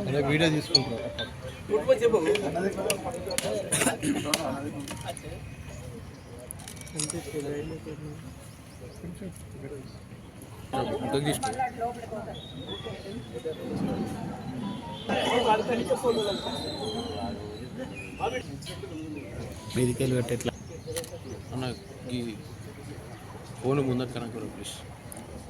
అదే వీడియో తీసుకుంటారు ఇంకొక మీదికెళ్ళి పెట్టి ఎట్లా అన్న ఈ ఫోన్ ముందర కనుక కూడా ప్లీజ్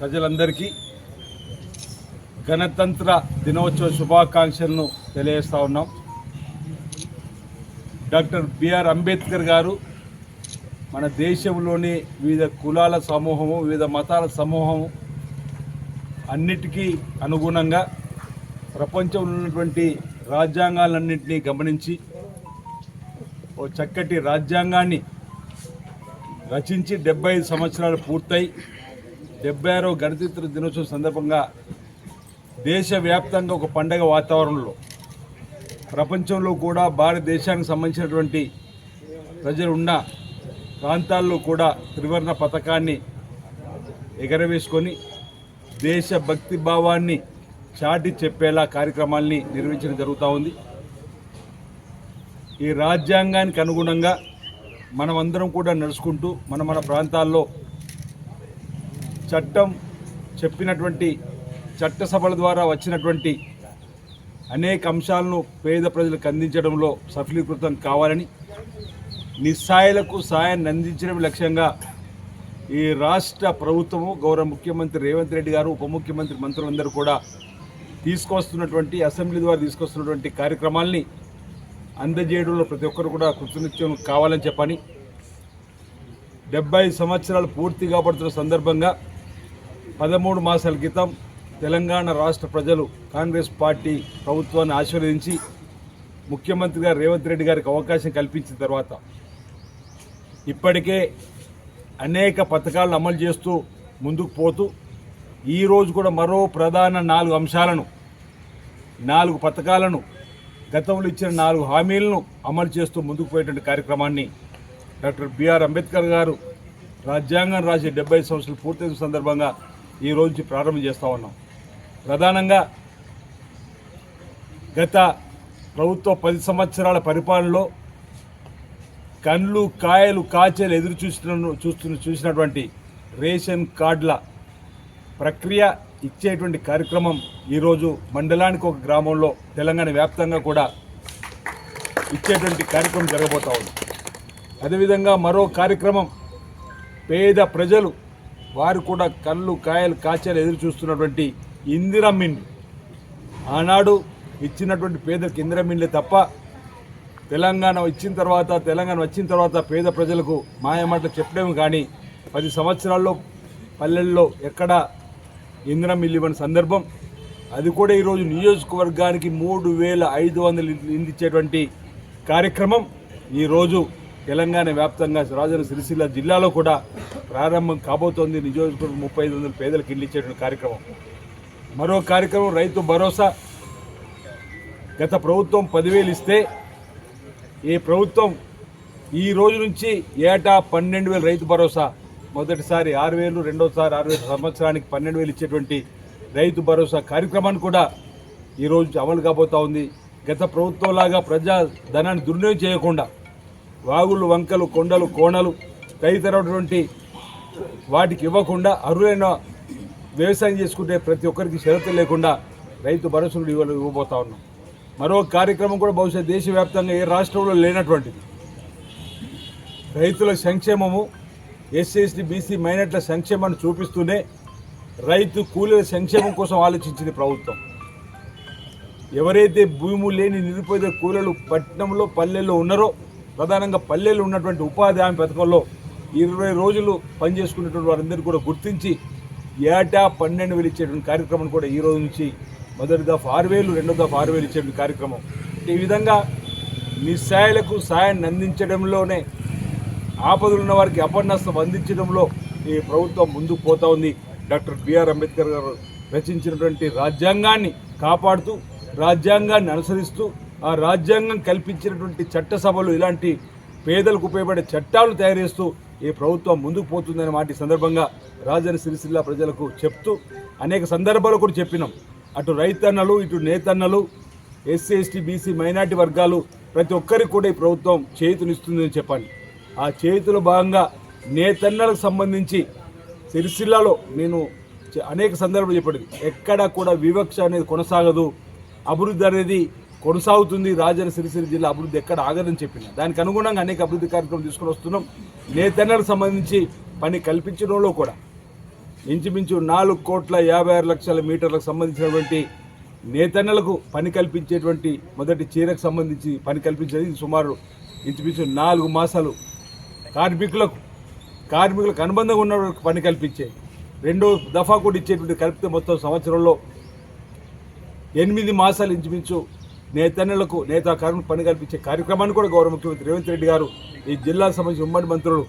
ప్రజలందరికీ గణతంత్ర దినోత్సవ శుభాకాంక్షలను తెలియజేస్తా ఉన్నాం. డాక్టర్ బిఆర్ అంబేద్కర్ గారు మన దేశంలోని వివిధ కులాల సమూహము వివిధ మతాల సమూహము అన్నిటికీ అనుగుణంగా ప్రపంచంలో ఉన్నటువంటి రాజ్యాంగాలన్నింటినీ గమనించి ఓ చక్కటి రాజ్యాంగాన్ని రచించి డెబ్బై ఐదు సంవత్సరాలు పూర్తయి డెబ్బై ఆరో గణతంత్ర దినోత్సవం సందర్భంగా దేశవ్యాప్తంగా ఒక పండగ వాతావరణంలో ప్రపంచంలో కూడా భారతదేశానికి సంబంధించినటువంటి ప్రజలు ఉన్న ప్రాంతాల్లో కూడా త్రివర్ణ పథకాన్ని ఎగరవేసుకొని దేశభక్తి భావాన్ని చాటి చెప్పేలా కార్యక్రమాల్ని నిర్వహించడం జరుగుతూ ఉంది. ఈ రాజ్యాంగానికి అనుగుణంగా మనమందరం కూడా నడుచుకుంటూ మన మన ప్రాంతాల్లో చట్టం చెప్పినటువంటి చట్టసభల ద్వారా వచ్చినటువంటి అనేక అంశాలను పేద ప్రజలకు అందించడంలో సఫలీకృతం కావాలని నిస్సాయులకు సాయాన్ని అందించడం లక్ష్యంగా ఈ రాష్ట్ర ప్రభుత్వము గౌరవ ముఖ్యమంత్రి రేవంత్ రెడ్డి గారు ఉప ముఖ్యమంత్రి మంత్రులందరూ కూడా తీసుకొస్తున్నటువంటి అసెంబ్లీ ద్వారా తీసుకొస్తున్నటువంటి కార్యక్రమాల్ని అందజేయడంలో ప్రతి ఒక్కరు కూడా కృతజ్ఞత్యం కావాలని చెప్పని డెబ్బై సంవత్సరాలు పూర్తి కాబడుతున్న సందర్భంగా పదమూడు మాసాల క్రితం తెలంగాణ రాష్ట్ర ప్రజలు కాంగ్రెస్ పార్టీ ప్రభుత్వాన్ని ఆశీర్వదించి ముఖ్యమంత్రిగా రేవంత్ రెడ్డి గారికి అవకాశం కల్పించిన తర్వాత ఇప్పటికే అనేక పథకాలను అమలు చేస్తూ ముందుకు పోతూ ఈరోజు కూడా మరో ప్రధాన నాలుగు అంశాలను నాలుగు పథకాలను గతంలో ఇచ్చిన నాలుగు హామీలను అమలు చేస్తూ ముందుకు పోయేటువంటి కార్యక్రమాన్ని డాక్టర్ బిఆర్ అంబేద్కర్ గారు రాజ్యాంగం రాసి డెబ్బై సంవత్సరాలు పూర్తయిన సందర్భంగా ఈ రోజు నుంచి ప్రారంభం చేస్తూ ఉన్నాం. ప్రధానంగా గత ప్రభుత్వ పది సంవత్సరాల పరిపాలనలో కండ్లు కాయలు కాచేలు ఎదురు చూసిన చూస్తున్న చూసినటువంటి రేషన్ కార్డుల ప్రక్రియ ఇచ్చేటువంటి కార్యక్రమం ఈరోజు మండలానికి ఒక గ్రామంలో తెలంగాణ వ్యాప్తంగా కూడా ఇచ్చేటువంటి కార్యక్రమం జరగబోతా ఉంది. అదేవిధంగా మరో కార్యక్రమం పేద ప్రజలు వారు కూడా కళ్ళు కాయలు కాచేలు ఎదురు చూస్తున్నటువంటి ఇందిరమ్మిండ్లు ఆనాడు ఇచ్చినటువంటి పేదలకు ఇందిరమ్మిండ్లే తప్ప తెలంగాణ ఇచ్చిన తర్వాత తెలంగాణ వచ్చిన తర్వాత పేద ప్రజలకు మాయమాట చెప్పలేము కానీ పది సంవత్సరాల్లో పల్లెల్లో ఎక్కడ ఇంధనం ఇల్లివ్వని సందర్భం. అది కూడా ఈరోజు నియోజకవర్గానికి మూడు వేల ఐదు వందలు ఇల్లు ఇచ్చేటువంటి కార్యక్రమం. ఈరోజు తెలంగాణ వ్యాప్తంగా రాజన్న సిరిసిల్ల జిల్లాలో కూడా ప్రారంభం కాబోతోంది. నియోజకవర్గం ముప్పై ఐదు వందల పేదలకు ఇల్లు ఇచ్చేటువంటి కార్యక్రమం. మరో కార్యక్రమం రైతు భరోసా. గత ప్రభుత్వం పదివేలు ఇస్తే ఈ ప్రభుత్వం ఈ రోజు నుంచి ఏటా పన్నెండు వేల రైతు భరోసా. మొదటిసారి ఆరు వేలు రెండోసారి ఆరు వేలు సంవత్సరానికి పన్నెండు వేలు ఇచ్చేటువంటి రైతు భరోసా కార్యక్రమాన్ని కూడా ఈరోజు అమలు కాబోతూ ఉంది. గత ప్రభుత్వంలాగా ప్రజా ధనాన్ని దుర్వినియోగం చేయకుండా వాగులు వంకలు కొండలు కోణలు తదితరటువంటి వాటికి ఇవ్వకుండా అర్హులైన వ్యవసాయం చేసుకుంటే ప్రతి ఒక్కరికి షరతులు లేకుండా రైతు భరోసాలు ఇవ్వ ఇవ్వబోతా ఉన్నాం. మరో కార్యక్రమం కూడా బహుశా దేశవ్యాప్తంగా ఏ రాష్ట్రంలో లేనటువంటిది. రైతుల సంక్షేమము ఎస్సీ బీసీ మైనార్టీల సంక్షేమాన్ని చూపిస్తూనే రైతు కూలీల సంక్షేమం కోసం ఆలోచించింది ప్రభుత్వం. ఎవరైతే భూములు లేని నిరుపేద కూలీలు పట్టణంలో పల్లెల్లో ఉన్నారో ప్రధానంగా పల్లెల్లో ఉన్నటువంటి ఉపాధి హామీ పథకంలో ఇరవై రోజులు పనిచేసుకున్నటువంటి వారందరూ కూడా గుర్తించి ఏటా పన్నెండు వేలు ఇచ్చేటువంటి కార్యక్రమం కూడా ఈ రోజు నుంచి మొదటి దఫ ఆరు వేలు రెండో దఫ ఆరు వేలు ఇచ్చేటువంటి కార్యక్రమం. ఈ విధంగా నిస్సాయులకు సాయాన్ని అందించడంలోనే ఆపదలు ఉన్న వారికి అపన్నస్తం అందించడంలో ఈ ప్రభుత్వం ముందుకు పోతా ఉంది. డాక్టర్ బిఆర్ అంబేద్కర్ గారు రచించినటువంటి రాజ్యాంగాన్ని కాపాడుతూ రాజ్యాంగాన్ని అనుసరిస్తూ ఆ రాజ్యాంగం కల్పించినటువంటి చట్టసభలు ఇలాంటి పేదలకు ఉపయోగపడే చట్టాలు తయారు చేస్తూ ఈ ప్రభుత్వం ముందుకు పోతుందనే మాట సందర్భంగా రాజధాని సిరిసిల్ల ప్రజలకు చెప్తూ అనేక సందర్భాలు కూడా చెప్పినాం. అటు రైతన్నలు ఇటు నేతన్నలు ఎస్సీ ఎస్టీ బీసీ మైనార్టీ వర్గాలు ప్రతి ఒక్కరికి కూడా ఈ ప్రభుత్వం చేతునిస్తుందని చెప్పండి ఆ చేతుల భాగంగా నేతన్నలకు సంబంధించి సిరిసిల్లాలో నేను అనేక సందర్భాలు చెప్పండి ఎక్కడ కూడా వివక్ష అనేది కొనసాగదు. అభివృద్ధి అనేది కొనసాగుతుంది. రాజన్న సిరిసిరి జిల్లా అభివృద్ధి ఎక్కడ ఆగదని చెప్పిన. దానికి అనుగుణంగా అనేక అభివృద్ధి కార్యక్రమాలు తీసుకొని వస్తున్నాం. నేతన్నలకు సంబంధించి పని కల్పించడంలో కూడా ఇంచుమించు నాలుగు కోట్ల యాభై ఆరు లక్షల మీటర్లకు సంబంధించినటువంటి నేతన్నలకు పని కల్పించేటువంటి మొదటి చీరకు సంబంధించి పని కల్పించేది సుమారు ఇంచుమించు నాలుగు మాసాలు. కార్మికులకు కార్మికులకు అనుబంధంగా ఉన్న పని కల్పించే రెండో దఫా కూడా ఇచ్చేటువంటి కలిపితే మొత్తం సంవత్సరంలో ఎనిమిది మాసాలు ఇంచుమించు నేతన్నులకు నేత కార్మిక పని కల్పించే కార్యక్రమాన్ని కూడా గౌరవ ముఖ్యమంత్రి రేవంత్ రెడ్డి గారు ఈ జిల్లాకు సంబంధించిన ఉమ్మడి మంత్రులు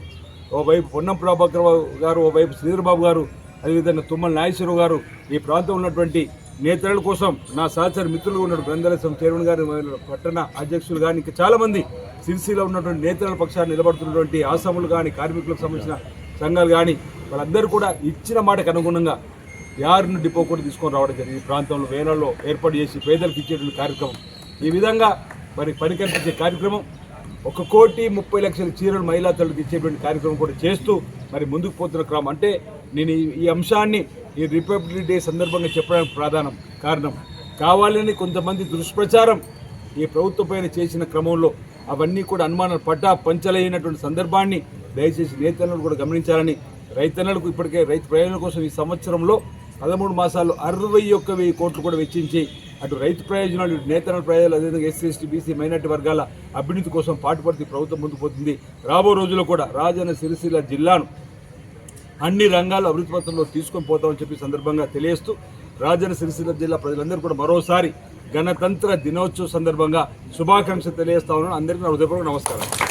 ఓవైపు పొన్నం ప్రభాకర్ గారు ఓవైపు శ్రీధర్బాబు గారు అదేవిధంగా తుమ్మల నాగేశ్వరరావు గారు ఈ ప్రాంతంలో ఉన్నటువంటి నేతల కోసం నా సహచర మిత్రులు ఉన్నటువంటి గ్రంథాలయం చైర్మన్ గారు పట్టణ అధ్యక్షులు కానీ ఇంకా చాలామంది సిరిసిలో ఉన్నటువంటి నేతల పక్షాన్ని నిలబడుతున్నటువంటి ఆసాములు కానీ కార్మికులకు సంబంధించిన సంఘాలు కానీ వాళ్ళందరూ కూడా ఇచ్చిన మాటకు అనుగుణంగా యార్ను డిపో కూడా తీసుకొని రావడం జరిగింది. ఈ ప్రాంతంలో వేలల్లో ఏర్పాటు చేసి పేదలకు ఇచ్చేటువంటి కార్యక్రమం. ఈ విధంగా మరి పని కల్పించే కార్యక్రమం ఒక కోటి ముప్పై లక్షల చీరలు మహిళా తల్లికి ఇచ్చేటువంటి కార్యక్రమం కూడా చేస్తూ మరి ముందుకు పోతున్న క్రమం. అంటే నేను ఈ- ఈ అంశాన్ని ఈ రిపబ్లిక్ డే సందర్భంగా చెప్పడానికి ప్రధానం కారణం. కావాలని కొంతమంది దుష్ప్రచారం ఈ ప్రభుత్వం పైన చేసిన క్రమంలో అవన్నీ కూడా అనుమానాలు పట్టా పంచలైనటువంటి సందర్భాన్ని దయచేసి నేతలను కూడా గమనించాలని రైతన్నలకు ఇప్పటికే రైతు ప్రయోజనం కోసం ఈ సంవత్సరంలో పదమూడు మాసాలు అరవై ఒక్క వెయ్యి కోట్లు కూడా వెచ్చించి అటు రైతు ప్రయోజనాలు ఇటు నేతల ప్రయోజనాలు అదేవిధంగా ఎస్సీ ఎస్టీ బీసీ మైనార్టీ వర్గాల అభ్యున్నతి కోసం పాటుపడుతూ ప్రభుత్వం ముందుకు పోతుంది. రాబో రోజుల్లో కూడా రాజన్న సిరిసిల్ల జిల్లాను అన్ని రంగాల అభివృద్ధి పత్రంలో తీసుకొని పోతామని చెప్పి సందర్భంగా తెలియస్తూ రాజన్న సిరిసిల్ల జిల్లా ప్రజలందరూ కూడా మరోసారి గణతంత్ర దినోత్సవ సందర్భంగా శుభాకాంక్షలు తెలియజేస్తా ఉన్నాను. అందరికీ నా హృదయపూర్వక నమస్కారం.